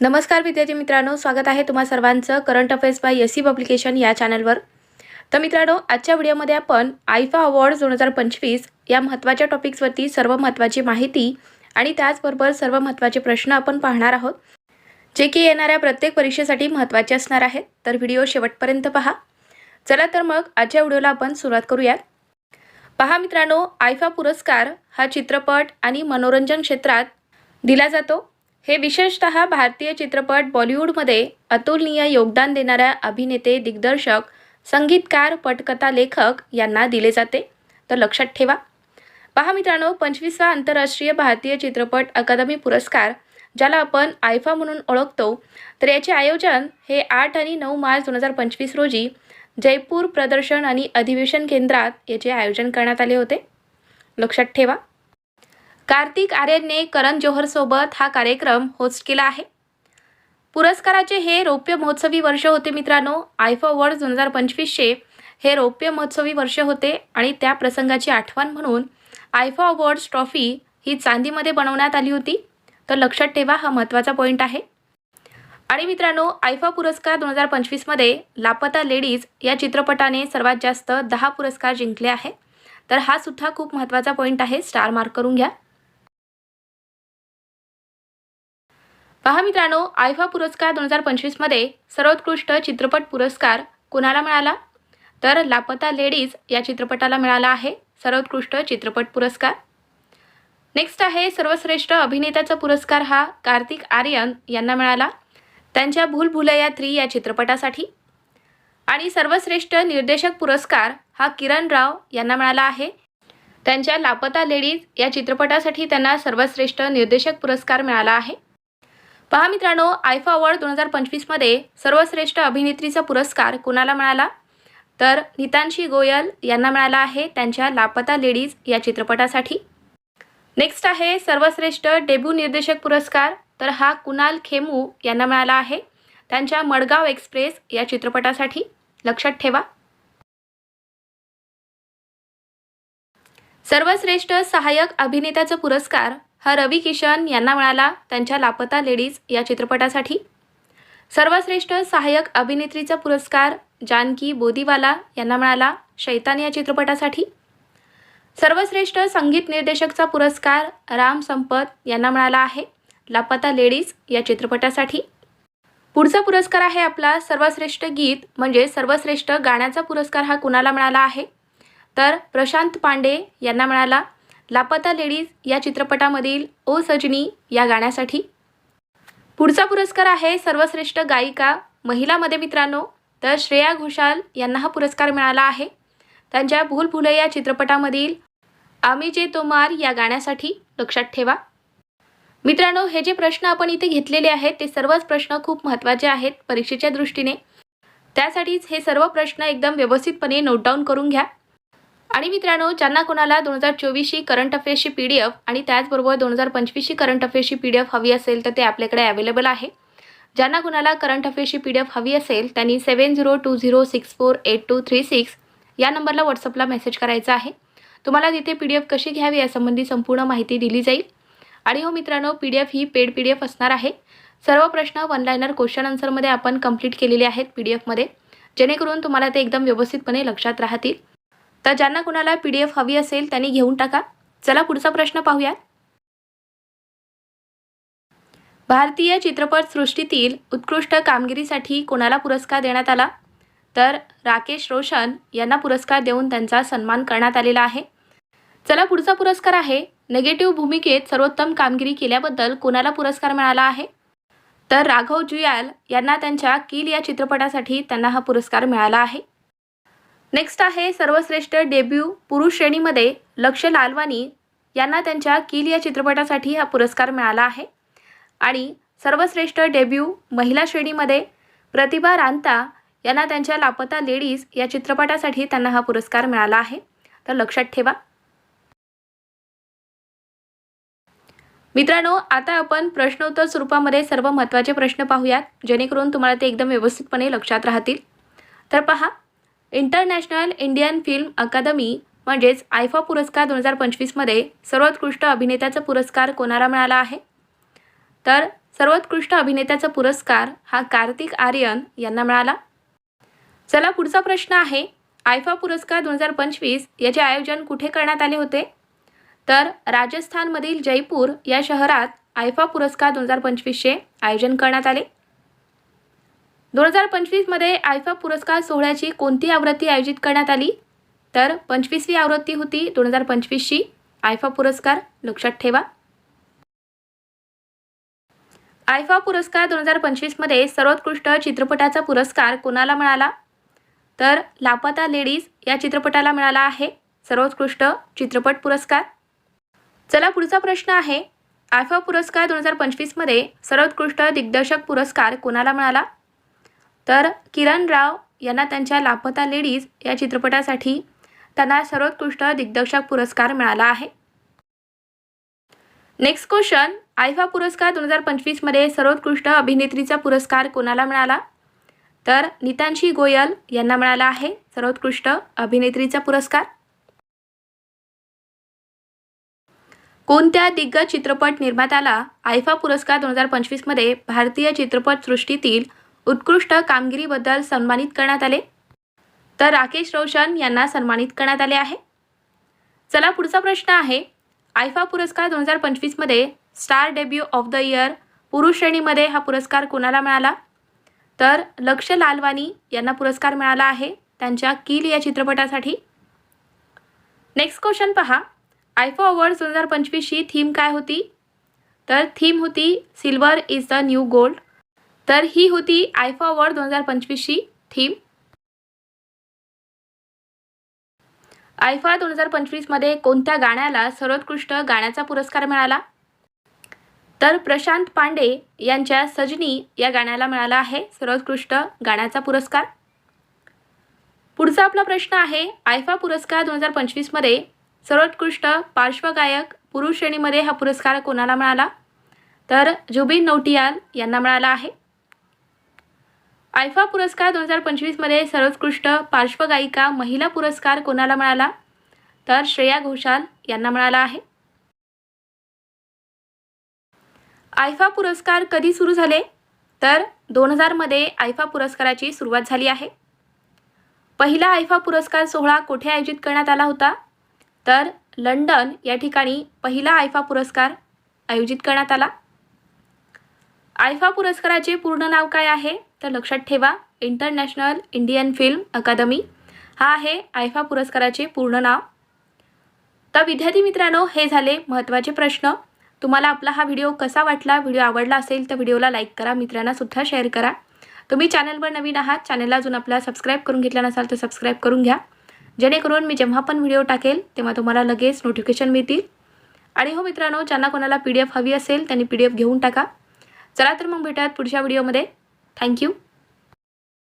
नमस्कार विद्यार्थी मित्रांनो स्वागत आहे तुम्हा सर्वांचं current affairs by S C publication या चॅनलवर. तर मित्रांनो आजच्या व्हिडिओमध्ये आपण आयफा अवॉर्ड्स दोन हजार पंचवीस या महत्त्वाच्या टॉपिक्सवरती सर्व महत्त्वाची माहिती आणि त्याचबरोबर सर्व महत्त्वाचे प्रश्न आपण पाहणार आहोत जे की येणाऱ्या प्रत्येक परीक्षेसाठी महत्त्वाचे असणार आहेत. तर व्हिडिओ शेवटपर्यंत पहा. चला तर मग आजच्या व्हिडिओला आपण सुरुवात करूयात. पहा मित्रांनो आयफा पुरस्कार हा चित्रपट आणि मनोरंजन क्षेत्रात दिला जातो. हे विशेषतः भारतीय चित्रपट बॉलिवूडमध्ये अतुलनीय योगदान देणाऱ्या अभिनेते दिग्दर्शक संगीतकार पटकथा लेखक यांना दिले जाते. तर लक्षात ठेवा. पहा मित्रांनो पंचवीसवा आंतरराष्ट्रीय भारतीय चित्रपट अकादमी पुरस्कार ज्याला आपण आयफा म्हणून ओळखतो. तर याचे आयोजन हे आठ आणि नऊ मार्च दोन हजार पंचवीस रोजी जयपूर प्रदर्शन आणि अधिवेशन केंद्रात याचे आयोजन करण्यात आले होते. लक्षात ठेवा. कार्तिक आर्यनने करण जोहरसोबत हा कार्यक्रम होस्ट केला आहे. पुरस्काराचे हे रौप्य महोत्सवी वर्ष होते मित्रांनो. आयफा अवॉर्ड दोन हजार पंचवीसचे हे रौप्य महोत्सवी वर्ष होते आणि त्या प्रसंगाची आठवण म्हणून आयफा अवॉर्ड्स ट्रॉफी ही चांदीमध्ये बनवण्यात आली होती. तर लक्षात ठेवा हा महत्त्वाचा पॉईंट आहे. आणि मित्रांनो आयफा पुरस्कार दोन हजार पंचवीसमध्ये लापता लेडीज या चित्रपटाने सर्वात जास्त दहा पुरस्कार जिंकले आहे. तर हा सुद्धा खूप महत्त्वाचा पॉईंट आहे. स्टार मार्क करून घ्या. पहा मित्रांनो आयफा पुरस्कार दोन हजार पंचवीसमध्ये सर्वोत्कृष्ट चित्रपट पुरस्कार कोणाला मिळाला? तर लापता लेडीज या चित्रपटाला मिळाला आहे सर्वोत्कृष्ट चित्रपट पुरस्कार. नेक्स्ट आहे सर्वश्रेष्ठ अभिनेत्याचा पुरस्कार हा कार्तिक आर्यन यांना मिळाला. त्यांच्या भूल थ्री या चित्रपटासाठी. आणि सर्वश्रेष्ठ निर्देशक पुरस्कार हा किरण राव यांना मिळाला आहे. त्यांच्या लापता लेडीज या चित्रपटासाठी त्यांना सर्वश्रेष्ठ निर्देशक पुरस्कार मिळाला आहे. पहा मित्रांनो आयफा अवॉर्ड दोन हजार पंचवीसमध्ये सर्वश्रेष्ठ अभिनेत्रीचा पुरस्कार कुणाला मिळाला? तर नितांशी गोयल यांना मिळाला आहे त्यांच्या लापता लेडीज या चित्रपटासाठी. नेक्स्ट आहे सर्वश्रेष्ठ डेब्यू निर्देशक पुरस्कार तर हा कुणाल खेमू यांना मिळाला आहे त्यांच्या मडगाव एक्सप्रेस या चित्रपटासाठी. लक्षात ठेवा. सर्वश्रेष्ठ सहाय्यक अभिनेत्याचा पुरस्कार हा रवी किशन यांना मिळाला त्यांच्या लापता लेडीज या चित्रपटासाठी. सर्वश्रेष्ठ सहाय्यक अभिनेत्रीचा पुरस्कार जानकी बोदीवाला यांना मिळाला शैतान या चित्रपटासाठी. सर्वश्रेष्ठ संगीत निर्देशकचा पुरस्कार राम संपत यांना मिळाला आहे लापता लेडीज या चित्रपटासाठी. पुढचा पुरस्कार आहे आपला सर्वश्रेष्ठ गीत म्हणजे सर्वश्रेष्ठ गाण्याचा पुरस्कार हा कुणाला मिळाला आहे? तर प्रशांत पांडे यांना मिळाला लापता लेडीज या चित्रपटामधील ओ सजनी या गाण्यासाठी. पुढचा पुरस्कार आहे सर्वश्रेष्ठ गायिका महिलामध्ये मित्रांनो तर श्रेया घोषाल यांना हा पुरस्कार मिळाला आहे. त्यांच्या भूल भुले या चित्रपटामधील आम्ही जे तोमार या गाण्यासाठी लक्षात ठेवा. मित्रांनो हे जे प्रश्न आपण इथे घेतलेले आहेत ते सर्वच प्रश्न खूप महत्त्वाचे आहेत परीक्षेच्या दृष्टीने. त्यासाठीच हे सर्व प्रश्न एकदम व्यवस्थितपणे नोट डाऊन करून घ्या. आणि मित्रांनो ज्यांना कोणाला दोन हजार चोवीसशी करंट अफेअर्सची पी डी एफ आणि त्याचबरोबर दोन हजार पंचवीसशी करंट अफेअर्सची पी डी एफ हवी असेल तर ते आपल्याकडे अवेलेबल आहे. ज्यांना कुणाला करंट अफेअर्सची पी डी एफ हवी असेल त्यांनी seven zero two zero six four eight two three six या नंबरला व्हॉट्सअपला मेसेज करायचा आहे. तुम्हाला तिथे पी डी एफ कशी घ्यावी यासंबंधी संपूर्ण माहिती दिली जाईल. आणि हो मित्रांनो पी डी एफ ही पेड पी डी एफ असणार आहे. सर्व प्रश्न वन लायनर क्वेश्चन आन्सरमध्ये आपण कंप्लीट केलेले आहेत पी डी एफमध्ये जेणेकरून तुम्हाला ते एकदम व्यवस्थितपणे लक्षात राहतील. तर ज्यांना कुणाला पी डी एफ हवी असेल त्यांनी घेऊन टाका. चला पुढचा प्रश्न पाहूया भारतीय चित्रपटसृष्टीतील उत्कृष्ट कामगिरीसाठी कोणाला पुरस्कार देण्यात आला? तर राकेश रोशन यांना पुरस्कार देऊन त्यांचा सन्मान करण्यात आलेला आहे. चला पुढचा पुरस्कार आहे. नेगेटिव्ह भूमिकेत सर्वोत्तम कामगिरी केल्याबद्दल कोणाला पुरस्कार मिळाला आहे? तर राघव जुयाल यांना त्यांच्या किल या चित्रपटासाठी त्यांना हा पुरस्कार मिळाला आहे. नेक्स्ट आहे सर्वश्रेष्ठ डेब्यू पुरुष श्रेणीमध्ये लक्ष लालवानी यांना त्यांच्या किल या चित्रपटासाठी हा पुरस्कार मिळाला आहे. आणि सर्वश्रेष्ठ डेब्यू महिला श्रेणीमध्ये प्रतिभा रांता यांना त्यांच्या लापता लेडीज या चित्रपटासाठी त्यांना हा पुरस्कार मिळाला आहे. तर लक्षात ठेवा. मित्रांनो आता आपण प्रश्नोत्तर स्वरूपामध्ये सर्व महत्त्वाचे प्रश्न पाहूयात जेणेकरून तुम्हाला ते एकदम व्यवस्थितपणे लक्षात राहतील. तर पहा इंटरनॅशनल इंडियन फिल्म अकादमी म्हणजेच आयफा पुरस्कार दोन हजार पंचवीसमध्ये सर्वोत्कृष्ट अभिनेत्याचा पुरस्कार कोणाला मिळाला आहे? तर सर्वोत्कृष्ट अभिनेत्याचा पुरस्कार हा कार्तिक आर्यन यांना मिळाला. चला पुढचा प्रश्न आहे आयफा पुरस्कार दोन हजार पंचवीस याचे आयोजन कुठे करण्यात आले होते? तर राजस्थानमधील जयपूर या शहरात आयफा पुरस्कार दोन हजार पंचवीसचे आयोजन करण्यात आले. दोन हजार पंचवीसमध्ये आयफा पुरस्कार सोहळ्याची कोणती आवृत्ती आयोजित करण्यात आली? तर पंचवीसवी आवृत्ती होती दोन हजार पंचवीसची. आयफा पुरस्कार लक्षात ठेवा. आयफा पुरस्कार दोन हजार पंचवीसमध्ये सर्वोत्कृष्ट चित्रपटाचा पुरस्कार कोणाला मिळाला? तर लापता लेडीज या चित्रपटाला मिळाला आहे सर्वोत्कृष्ट चित्रपट पुरस्कार. चला पुढचा प्रश्न आहे. आयफा पुरस्कार दोन हजार पंचवीसमध्ये सर्वोत्कृष्ट दिग्दर्शक पुरस्कार कोणाला मिळाला? तर किरण राव यांना त्यांच्या लापता लेडीज या चित्रपटासाठी त्यांना सर्वोत्कृष्ट दिग्दर्शक पुरस्कार मिळाला आहे. नेक्स्ट क्वेश्चन आयफा पुरस्कार दोन हजार पंचवीसमध्ये सर्वोत्कृष्ट अभिनेत्रीचा पुरस्कार कोणाला मिळाला? तर नितांशी गोयल यांना मिळाला आहे सर्वोत्कृष्ट अभिनेत्रीचा पुरस्कार. कोणत्या दिग्गज चित्रपट निर्मात्याला आयफा पुरस्कार दोन हजार पंचवीसमध्ये भारतीय चित्रपटसृष्टीतील उत्कृष्ट कामगिरीबद्दल सन्मानित करण्यात आले. तर राकेश रोशन यांना सन्मानित करण्यात आले आहे. चला पुढचा प्रश्न आहे. आयफा पुरस्कार दोन हजार पंचवीसमध्ये star debut of the year पुरुष श्रेणीमध्ये हा पुरस्कार कोणाला मिळाला? तर लक्ष लालवानी यांना पुरस्कार मिळाला आहे त्यांच्या किल या चित्रपटासाठी. नेक्स्ट क्वेश्चन पहा. आयफा अवॉर्ड्स दोन हजार पंचवीसची थीम काय होती? तर थीम होती silver is the new gold. तर ही होती आयफा अवॉर्ड दोन हजार पंचवीसची थीम. आयफा दोन हजार पंचवीसमध्ये कोणत्या गाण्याला सर्वोत्कृष्ट गाण्याचा पुरस्कार मिळाला? तर प्रशांत पांडे यांच्या सजनी या गाण्याला मिळाला आहे सर्वोत्कृष्ट गाण्याचा पुरस्कार. पुढचा आपला प्रश्न आहे आयफा पुरस्कार दोन हजार पंचवीसमध्ये सर्वोत्कृष्ट पार्श्वगायक पुरुष श्रेणीमध्ये हा पुरस्कार कोणाला मिळाला? तर जुबिन नौटियाल यांना मिळाला आहे. आयफा पुरस्कार दोन हजार पंचवीसमध्ये सर्वोत्कृष्ट पार्श्वगायिका महिला पुरस्कार कोणाला मिळाला? तर श्रेया घोषाल यांना मिळाला आहे. आयफा पुरस्कार कधी सुरू झाले? तर दोन हजारमध्ये आयफा पुरस्काराची सुरुवात झाली आहे. पहिला आयफा पुरस्कार सोहळा कोठे आयोजित करण्यात आला होता? तर लंडन या ठिकाणी पहिला आयफा पुरस्कार आयोजित करण्यात आला. आयफा पुरस्काराचे पूर्ण नाव काय आहे? तर लक्षात ठेवा इंटरनॅशनल इंडियन फिल्म अकादमी हा आहे आयफा पुरस्काराचे पूर्ण नाव. तर विद्यार्थी मित्रांनो हे झाले महत्त्वाचे प्रश्न. तुम्हाला आपला हा व्हिडिओ कसा वाटला व्हिडिओ आवडला असेल तर व्हिडिओला लाईक करा मित्रांनासुद्धा शेअर करा. तुम्ही चॅनलवर नवीन आहात चॅनलला अजून आपला सबस्क्राईब करून घेतला नसाल तर सबस्क्राईब करून घ्या. जेणेकरून मी जेव्हा पण व्हिडिओ टाकेल तेव्हा तुम्हाला लगेच नोटिफिकेशन मिळतील. आणि हो मित्रांनो ज्यांना कोणाला पी डी एफ हवी असेल त्यांनी पी डी एफ घेऊन टाका. चला तर मग भेटूयात पुढच्या व्हिडिओमध्ये. Thank you.